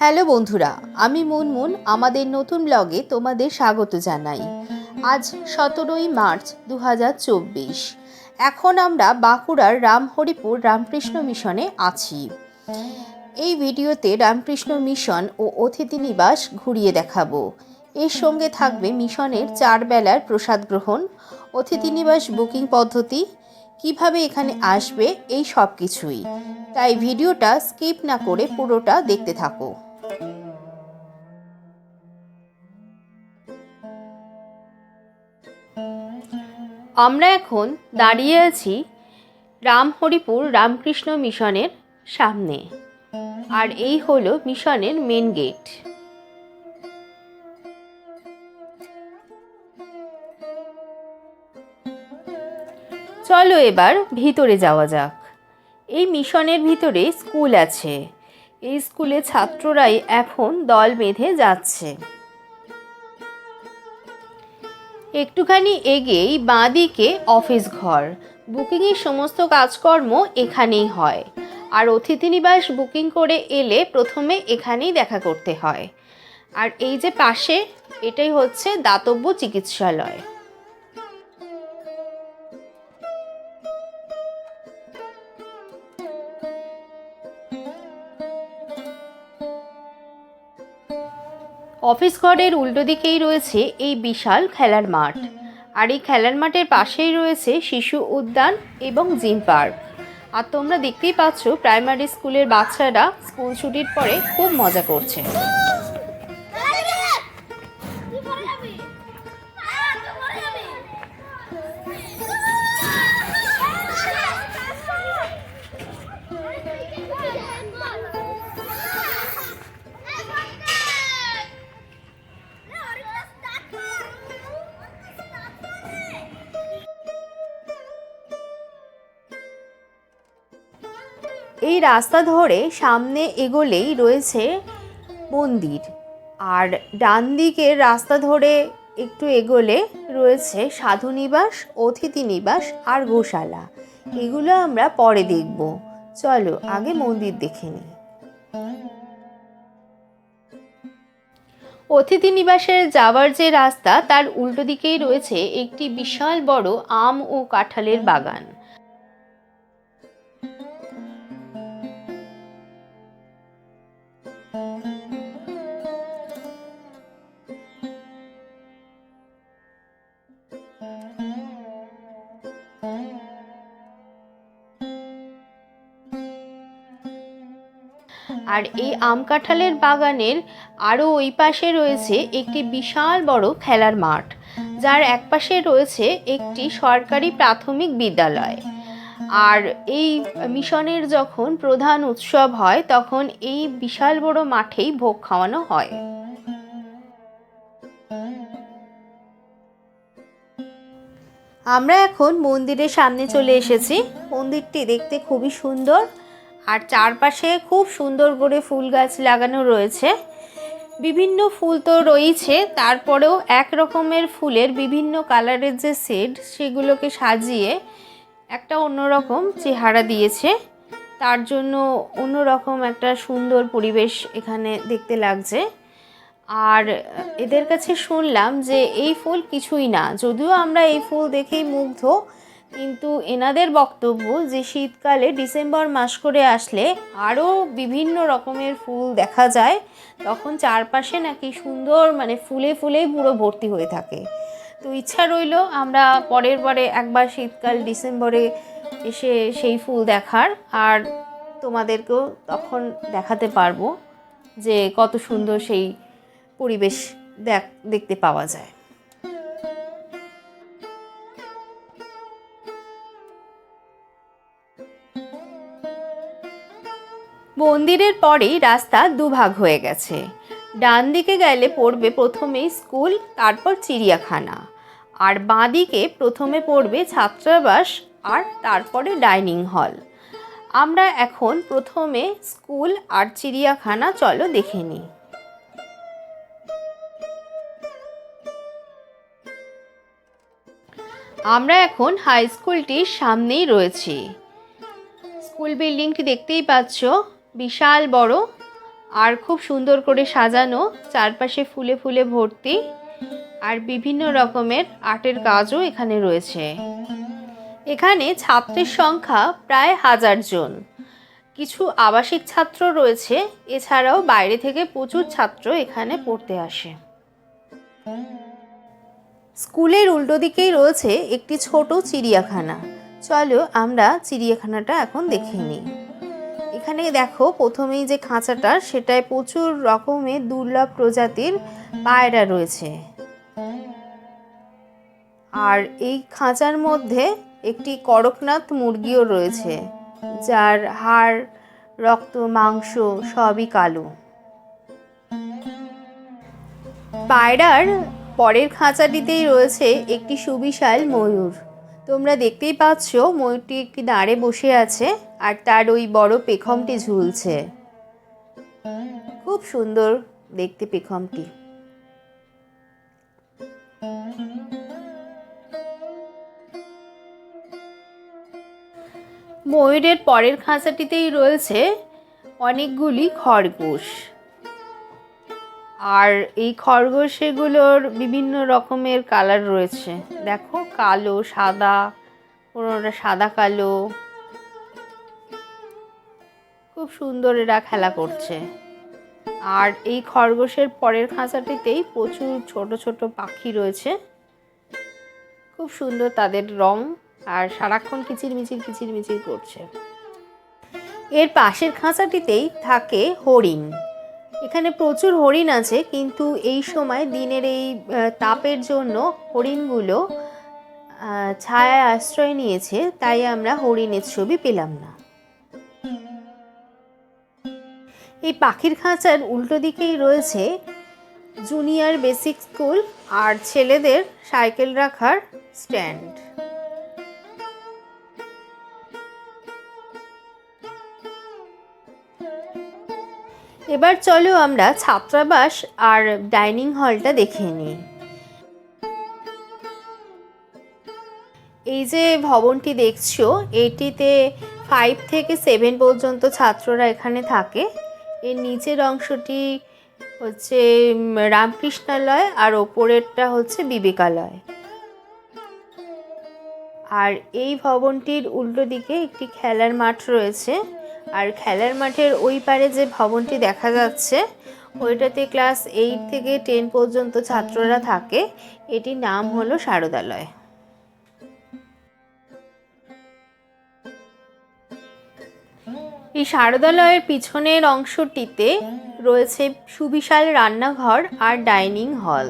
Hello বন্ধুরা, আমি মুনমুন, আমাদের নতুন ব্লগে তোমাদের স্বাগত জানাই। আজ সতেরোই মার্চ দু হাজার চব্বিশ। এখন আমরা বাঁকুড়ার রামহরিপুর রামকৃষ্ণ মিশনে আছি। এই ভিডিওতে রামকৃষ্ণ মিশন ও অতিথি নিবাস ঘুরিয়ে দেখাবো। এর সঙ্গে থাকবে মিশনের চার বেলার প্রসাদ গ্রহণ, অতিথি নিবাস বুকিং পদ্ধতি, কীভাবে এখানে আসবে, এই সব কিছুই তাই ভিডিওটা স্কিপ না করে পুরোটা দেখতে থাকো। আমরা এখন দাঁড়িয়ে আছি রামহরিপুর রামকৃষ্ণ মিশনের সামনে। আর এই হলো মিশনের মেন গেট চলো এবার ভিতরে যাওয়া যাক। এই মিশনের ভিতরে স্কুল আছে। এই স্কুলে ছাত্ররাই এখন দল বেঁধে যাচ্ছে। একটুখানি এগিয়েই বাঁদিকে অফিস ঘর। বুকিংয়ের সমস্ত কাজকর্ম এখানেই হয়। আর অতিথি নিবাস বুকিং করে এলে প্রথমে এখানেই দেখা করতে হয়। আর এই যে পাশে, এটাই হচ্ছে দাতব্য চিকিৎসালয়। অফিস ঘরের উল্টো দিকেই রয়েছে এই বিশাল খেলার মাঠ। আর এই খেলার মাঠের পাশেই রয়েছে শিশু উদ্যান এবং জিম পার্ক। আর তোমরা দেখতেই পাচ্ছ, প্রাইমারি স্কুলের বাচ্চারা স্কুল ছুটির পরে খুব মজা করছে। এই রাস্তা ধরে সামনে এগোলেই রয়েছে মন্দির। আর ডান দিকের রাস্তা ধরে একটু এগোলে রয়েছে সাধু নিবাস, অতিথি নিবাস আর গোশালা। এগুলো আমরা পরে দেখব। চলো, আগে মন্দির দেখে নিই। অতিথি নিবাসের যাওয়ার যে রাস্তা, তার উল্টো দিকেই রয়েছে একটি বিশাল বড় আম ও কাঁঠালের বাগান। আর এই আম কাঁঠালের বাগানের আরও ওই পাশে রয়েছে একটি বিশাল বড় খেলার মাঠ, যার এক পাশে রয়েছে একটি সরকারি প্রাথমিক বিদ্যালয়। আর এই মিশনের যখন প্রধান উৎসব হয়, তখন এই বিশাল বড় মাঠেই ভোগ খাওয়ানো হয়। আমরা এখন মন্দিরের সামনে চলে এসেছি। মন্দিরটি দেখতে খুবই সুন্দর। আর চারপাশে খুব সুন্দর করে ফুল গাছ লাগানো রয়েছে। বিভিন্ন ফুল তো রয়েছে, তারপরেও এক রকমের ফুলের বিভিন্ন কালারের যে সেট সেগুলোকে সাজিয়ে একটা অন্যরকম চেহারা দিয়েছে। তার জন্য অন্যরকম একটা সুন্দর পরিবেশ এখানে দেখতে লাগছে। আর এদের কাছে শুনলাম যে এই ফুল কিছুই না, যদিও আমরা এই ফুল দেখেই মুগ্ধ কিন্তু এনাদের বক্তব্য যে শীতকালে ডিসেম্বর মাস করে আসলে আরও বিভিন্ন রকমের ফুল দেখা যায়, তখন চারপাশে নাকি সুন্দর মানে ফুলে ফুলেই পুরো ভর্তি হয়ে থাকে। তো ইচ্ছা রইল আমরা পরের পরে একবার শীতকাল ডিসেম্বরে এসে সেই ফুল দেখার, আর তোমাদেরকেও তখন দেখাতে পারব যে কত সুন্দর সেই পরিবেশ দেখ, দেখতে পাওয়া যায়। মন্দিরের পরেই রাস্তা দুভাগ হয়ে গেছে। ডান দিকে গেলে পড়বে প্রথমেই স্কুল, তারপর চিড়িয়াখানা। আর বাঁ দিকে প্রথমে পড়বে ছাত্রাবাস আর তারপরে ডাইনিং হল। আমরা এখন প্রথমে স্কুল আর চিড়িয়াখানা চলো দেখে নিই। আমরা এখন হাই স্কুলটির সামনেই রয়েছি। স্কুল বিল্ডিংটি দেখতেই পাচ্ছ। বিশাল বড় আর খুব সুন্দর করে সাজানো, চারপাশে ফুলে ফুলে ভর্তি আর বিভিন্ন রকমের আর্টের কাজও এখানে রয়েছে। এখানে ছাত্রের সংখ্যা প্রায় হাজার জন। কিছু আবাসিক ছাত্র রয়েছে, এছাড়াও বাইরে থেকে প্রচুর ছাত্র এখানে পড়তে আসে। স্কুলের উল্টো দিকেই রয়েছে একটি ছোট চিড়িয়াখানা। চলো আমরা চিড়িয়াখানাটা এখন দেখে নিই। এখানে দেখো, প্রথমেই যে খাঁচাটা, সেটায় প্রচুর রকমের দুর্লভ প্রজাতির পায়রা রয়েছে। আর এই খাঁচার মধ্যে একটি করকনাথ মুরগিও রয়েছে, যার হাড়, রক্ত, মাংস সবই কালো। পায়রার পরের খাঁচাটিতেই রয়েছে একটি সুবিশাল ময়ূর। তোমরা দেখতেই পাচ্ছ ময়ূরটি একটি দাঁড়ে বসে আছে আর তার ওই বড় পেখমটি ঝুলছে। খুব সুন্দর দেখতে পেখমটি। ময়ূরের পরের খাঁচাটিতেই রয়েছে অনেকগুলি খরগোশ। আর এই খরগোশেগুলোর বিভিন্ন রকমের কালার রয়েছে। দেখো, কালো, সাদা কোনোটা সাদা, কালো। খুব সুন্দর এরা খেলা করছে। আর এই খরগোশের পরের খাঁচাটিতেই প্রচুর ছোট ছোট পাখি রয়েছে। খুব সুন্দর তাদের রং আর সারাক্ষণ কিচিরমিচির কিচিরমিচির করছে। এর পাশের খাঁচাটিতেই থাকে হরিণ। এখানে প্রচুর হরিণ আছে, কিন্তু এই সময় দিনের এই তাপের জন্য হরিণগুলো ছায়ায় আশ্রয় নিয়েছে, তাই আমরা হরিণের ছবি পেলাম না। এই পাখির খাঁচার উল্টো দিকেই রয়েছে জুনিয়র বেসিক স্কুল আর ছেলেদের সাইকেল রাখার স্ট্যান্ড। এবার চলো আমরা ছাত্রাবাস আর ডাইনিং হলটা দেখে নিই। এই যে ভবনটি দেখছ, এটিতে ফাইভ থেকে সেভেন পর্যন্ত ছাত্ররা এখানে থাকে। এর নিচের অংশটি হচ্ছে রামকৃষ্ণালয় আর ওপরেরটা হচ্ছে বিবেকালয়। আর এই ভবনটির উল্টো দিকে একটি খেলার মাঠ রয়েছে। আর খেলার মাঠের ওই পারে যে ভবনটি দেখা যাচ্ছে, ওইটাতে ক্লাস এইট থেকে টেন পর্যন্ত ছাত্ররা থাকে। এটির নাম হলো শারদালয়। এই শারদালয়ের পিছনের অংশটিতে রয়েছে সুবিশাল রান্নাঘর আর ডাইনিং হল।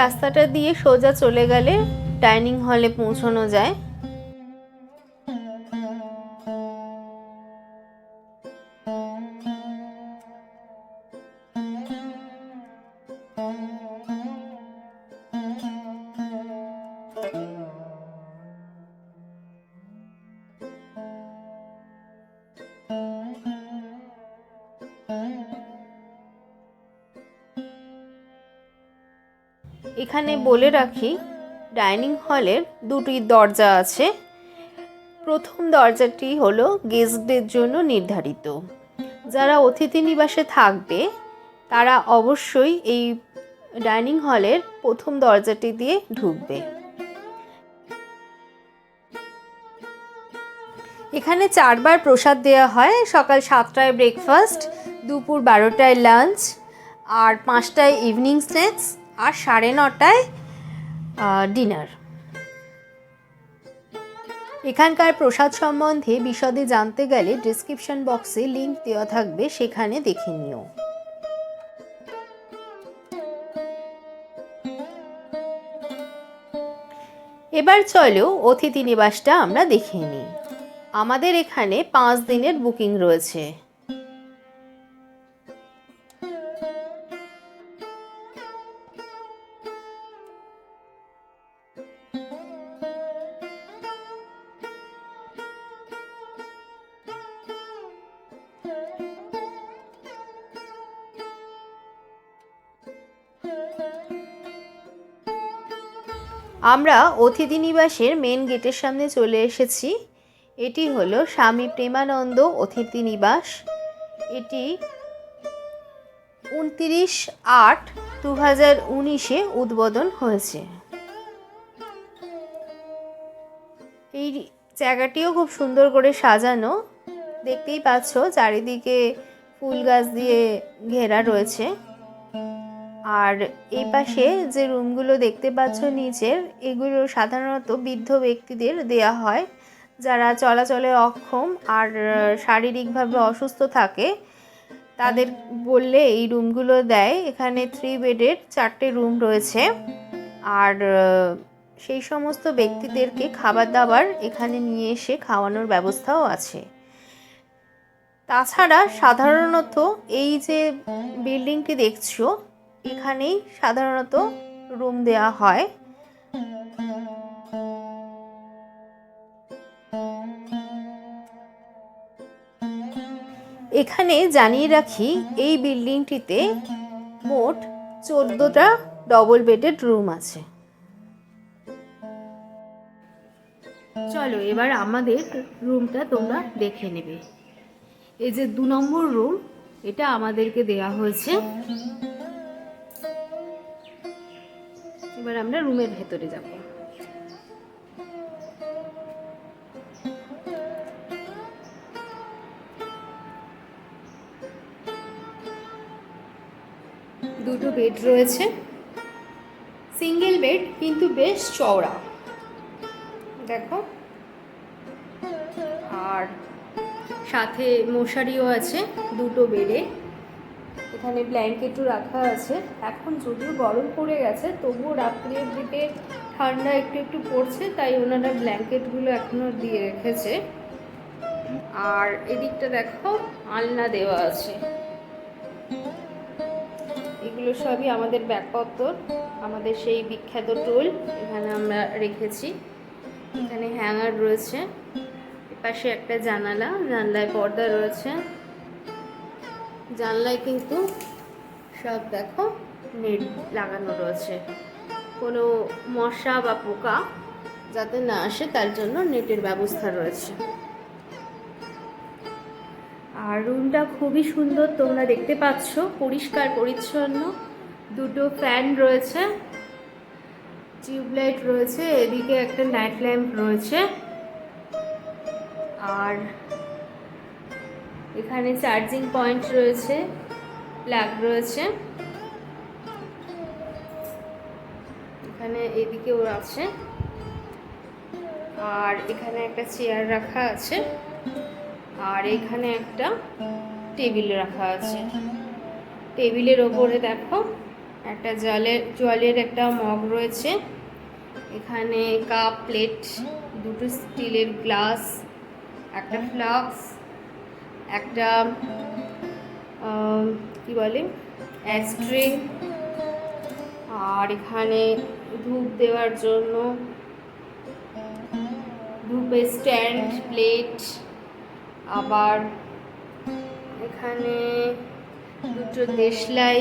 রাস্তাটা দিয়ে সোজা চলে গেলে ডাইনিং হলে পৌঁছানো যায়। এখানে বলে রাখি, ডাইনিং হলের দুটি দরজা আছে। প্রথম দরজাটি হলো গেস্টদের জন্য নির্ধারিত। যারা অতিথি নিবাসে থাকবে, তারা অবশ্যই এই ডাইনিং হলের প্রথম দরজাটি দিয়ে ঢুকবে। এখানে চারবার প্রসাদ দেওয়া হয়। সকাল সাতটায় ব্রেকফাস্ট দুপুর বারোটায় লাঞ্চ আর পাঁচটায় ইভিনিং স্ন্যাক্স আর সাড়ে নটায় ডিনার এখানকার প্রসাদ সম্বন্ধে বিশদে জানতে গেলে ডিসক্রিপশন বক্সে লিংক দেওয়া থাকবে, সেখানে দেখে নিও। এবার চলো অতিথি নিবাসটা আমরা দেখে নিই। আমাদের এখানে পাঁচ দিনের বুকিং রয়েছে। আমরা অতিথি নিবাসের মেন গেটের সামনে চলে এসেছি। এটি হলো স্বামী প্রেমানন্দ অতিথি নিবাস। এটি উনতিরিশ আট দু হাজার উনিশে উদ্বোধন হয়েছে। এই জায়গাটিও খুব সুন্দর করে সাজানো। দেখতেই পাচ্ছ, চারিদিকে ফুল গাছ দিয়ে ঘেরা রয়েছে। আর এই পাশে যে রুমগুলো দেখতে পাচ্ছ নিচের এগুলো সাধারণত বৃদ্ধ ব্যক্তিদের দেয়া হয় যারা চলাচলে অক্ষম আর শারীরিকভাবে অসুস্থ থাকে। তাদের বললে এই রুমগুলো দেয়। এখানে থ্রি বেডের চারটে রুম রয়েছে। আর সেই সমস্ত ব্যক্তিদেরকে খাবার দাবার এখানে নিয়ে এসে খাওয়ানোর ব্যবস্থাও আছে। তাছাড়া সাধারণত এই যে বিল্ডিংটি দেখছ এখানেই সাধারণত রুম দেওয়া হয়। এখানে জানিয়ে রাখি, এই বিল্ডিংটিতে মোট চোদ্দোটা ডবল বেডেড রুম আছে। চলো এবার আমাদের রুমটা তোমরা দেখে নেবে। এই যে দু নম্বর রুম এটা আমাদেরকে দেয়া হয়েছে। এবার আমরা রুমের ভেতরে যাব। দুটো বেড রয়েছে। সিঙ্গেল বেড কিন্তু বেশ চওড়া। দেখো। আর সাথে মশারিও আছে দুটো বেডে এখানে ব্ল্যাঙ্কেটও রাখা আছে। এখন যদিও গরম পড়ে গেছে, তবুও রাত্রির দিকে ঠান্ডা একটু একটু পড়ছে, তাই ওনারা ব্ল্যাঙ্কেটগুলো এখনও দিয়ে রেখেছে। আর এদিকটা দেখো, আলনা দেওয়া আছে। এগুলো সবই আমাদের ব্যাগপত্র, আমাদের সেই বিখ্যাত টোল এখানে আমরা রেখেছি। এখানে হ্যাঙ্গার রয়েছে। পাশে একটা জানালা, জানলায় পর্দা রয়েছে। জানলায় কিন্তু সব দেখো নেট লাগানো রয়েছে। কোনো মশা বা পোকা যাতে না আসে, তার জন্য নেটের ব্যবস্থা রয়েছে। আর রুমটা খুবই সুন্দর, তোমরা দেখতে পাচ্ছ, পরিষ্কার, পরিচ্ছন্ন। দুটো ফ্যান রয়েছে, টিউবলাইট রয়েছে, এদিকে একটা নাইট ল্যাম্প রয়েছে। আর এখানে চার্জিং পয়েন্ট রয়েছে, প্লাগ রয়েছে। এখানে এদিকেও আছে। আর এখানে একটা চেয়ার রাখা আছে। আর এখানে একটা টেবিল রাখা আছে। টেবিলের ওপরে দেখো, একটা জলের জলের একটা মগ রয়েছে। এখানে কাপ, প্লেট, দুটো স্টিলের গ্লাস, একটা ফ্লাক্স একটা কি বলে? অ্যাস্ট্রে আর এখানে ধূপ দেওয়ার জন্য ধূপের স্ট্যান্ড প্লেট আবার এখানে দুটো দেশলাই,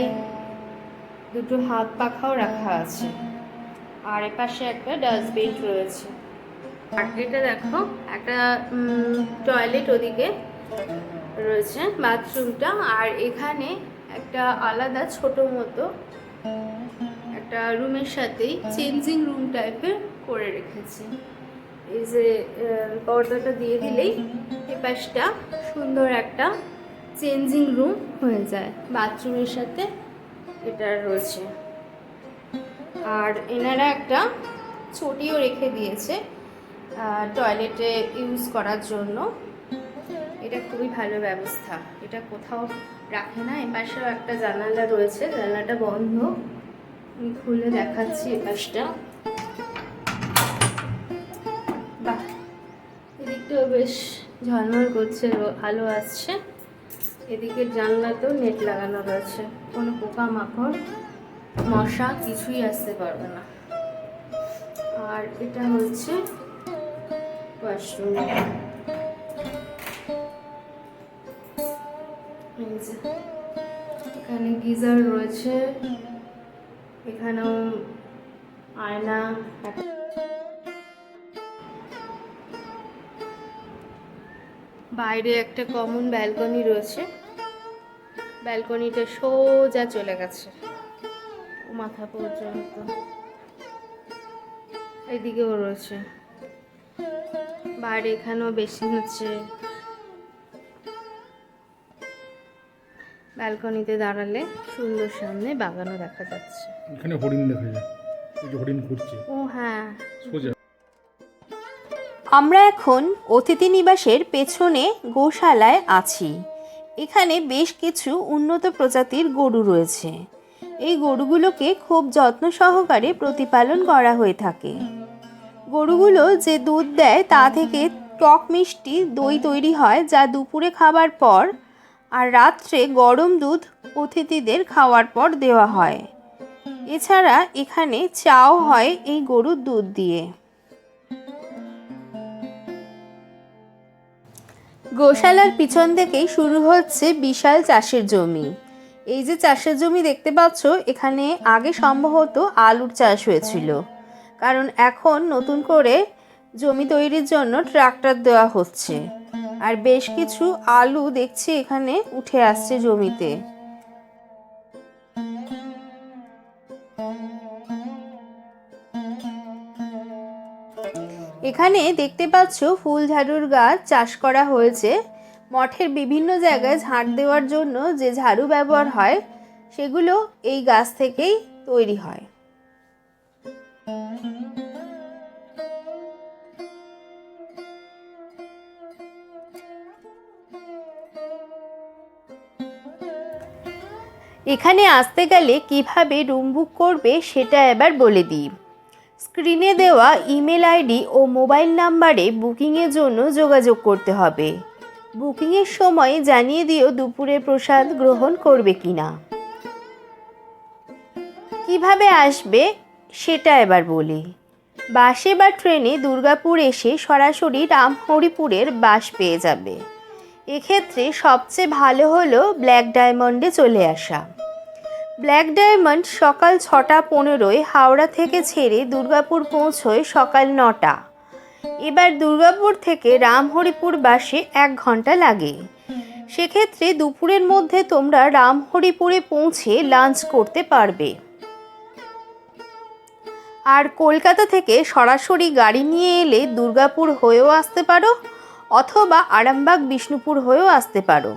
দুটো হাত পাখাও রাখা আছে। আর এপাশে একটা ডাস্টবিন রয়েছে। আর এটা দেখো, একটা টয়লেট ওদিকে রয়েছে বাথরুমটা আর এখানে একটা আলাদা ছোট মতো একটা রুমের সাথেই চেঞ্জিং রুম টাইপের করে রেখেছি। এই যে পর্দাটা দিয়ে দিলেই এই পাশটা সুন্দর একটা চেঞ্জিং রুম হয়ে যায়। বাথরুমের সাথে এটা রয়েছে। আর এনারা একটা ছটিও রেখে দিয়েছে টয়লেটে ইউজ করার জন্য। এটা খুবই ভালো ব্যবস্থা। এটা কোথাও রাখে না, এপাশেও একটা জানালা রয়েছে, জানালাটা বন্ধ। আমি খুলে দেখাচ্ছি এপাশটা। বাহ, এদিকটাও বেশ ঝলমল করছে আলো আসছে। এদিকের জানলাতেও নেট লাগানো রয়েছে, কোনো পোকামাকড়, মশা কিছুই আসতে পারবে না। আর এটা হচ্ছে ওয়াশরুম। যে, এখানে গিজার রয়েছে। এখানেও আয়না বাইরে একটা কমন ব্যালকনি রয়েছে। ব্যালকনিটা সোজা চলে গেছে। মাথা পর্যন্ত। এদিকেও রয়েছে। বাইরে এখানেও বেশি হচ্ছে ব্যালকনিতে দাঁড়ালে সুন্দর সামনে বাগানও দেখা যাচ্ছে। এখানে হরিণ দেখা যায়। হরিণ ঘুরছে। ও হ্যাঁ। সোজা। আমরা এখন অতিথি নিবাসের পেছনে গোশালায় আছি। এখানে বেশ কিছু উন্নত প্রজাতির গরু রয়েছে। এই গরুগুলোকে খুব যত্ন সহকারে প্রতিপালন করা হয়ে থাকে। গরুগুলো যে দুধ দেয় তা থেকে টক মিষ্টি দই তৈরি হয় যা দুপুরে খাবার পর আর রাত্রে গরম দুধ অতিথিদের খাওয়ার পর দেওয়া হয়। এছাড়া এখানে চাও হয় এই গরুর দুধ দিয়ে। গোশালার পিছন থেকেই শুরু হচ্ছে বিশাল চাষের জমি। এই যে চাষের জমি দেখতে পাচ্ছ, এখানে আগে সম্ভবত আলুর চাষ হয়েছিল। কারণ এখন নতুন করে জমি তৈরির জন্য ট্রাক্টর দেওয়া হচ্ছে। আর বেশ কিছু আলু দেখছি এখানে উঠে আসছে জমিতে। এখানে দেখতে পাচ্ছ ফুল ঝাড়ুর গাছ চাষ করা হয়েছে। মঠের বিভিন্ন জায়গায় ঝাড় দেওয়ার জন্য যে ঝাড়ু ব্যবহার হয়, সেগুলো এই গাছ থেকেই তৈরি হয়। এখানে আসতে গেলে কীভাবে রুম বুক করবে সেটা এবার বলে দিই। স্ক্রিনে দেওয়া ইমেল আইডি ও মোবাইল নাম্বারে বুকিংয়ের জন্য যোগাযোগ করতে হবে। বুকিংয়ের সময় জানিয়ে দিও দুপুরে প্রসাদ গ্রহণ করবে কি না কীভাবে আসবে সেটা এবার বলি। বাসে বা ট্রেনে দুর্গাপুর এসে সরাসরি রামহরিপুরের বাস পেয়ে যাবে। এক্ষেত্রে সবচেয়ে ভালো হলো ব্ল্যাক ডায়মন্ডে চলে আসা। ব্ল্যাক ডায়মন্ড সকাল ছটা পনেরোয় হাওড়া থেকে ছেড়ে দুর্গাপুর পৌঁছয় সকাল নটা। এবার দুর্গাপুর থেকে রামহরিপুর বাসে এক ঘণ্টা লাগে। সেক্ষেত্রে দুপুরের মধ্যে তোমরা রামহরিপুরে পৌঁছে লাঞ্চ করতে পারবে। আর কলকাতা থেকে সরাসরি গাড়ি নিয়ে এলে দুর্গাপুর হয়েও আসতে পারো। অথবা আরামবাগ বিষ্ণুপুর হয়েও আসতে পারো।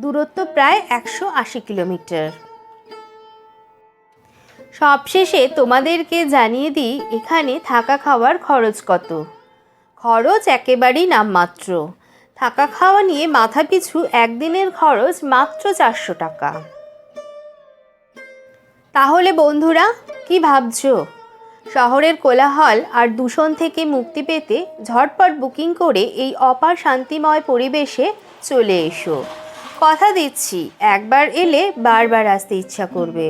দূরত্ব প্রায় একশো আশি কিলোমিটার। সবশেষে তোমাদেরকে জানিয়ে দিই, এখানে থাকা খাওয়ার খরচ কত? খরচ একেবারেই নামমাত্র। থাকা খাওয়া নিয়ে মাথা পিছু একদিনের খরচ মাত্র চারশো টাকা। তাহলে বন্ধুরা, কি ভাবছ? শহরের কোলাহল আর দূষণ থেকে মুক্তি পেতে ঝটপট বুকিং করে এই অপার শান্তিময় পরিবেশে চলে এসো। কথা দিচ্ছি, একবার এলে বারবার আসতে ইচ্ছা করবে।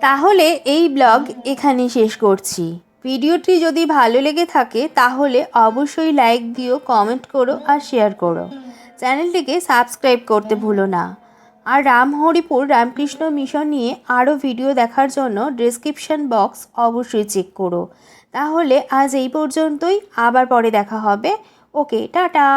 তাহলে এই ব্লগ এখানেই শেষ করছি। ভিডিওটি যদি ভালো লেগে থাকে, তাহলে অবশ্যই লাইক দিও, কমেন্ট করো আর শেয়ার করো। চ্যানেলটিকে সাবস্ক্রাইব করতে ভুলো না। আর রামহরিপুর রামকৃষ্ণ মিশন নিয়ে আরও ভিডিও দেখার জন্য ডেসক্রিপশন বক্স অবশ্যই চেক করো। তাহলে আজ এই পর্যন্তই, আবার পরে দেখা হবে। Okay tata!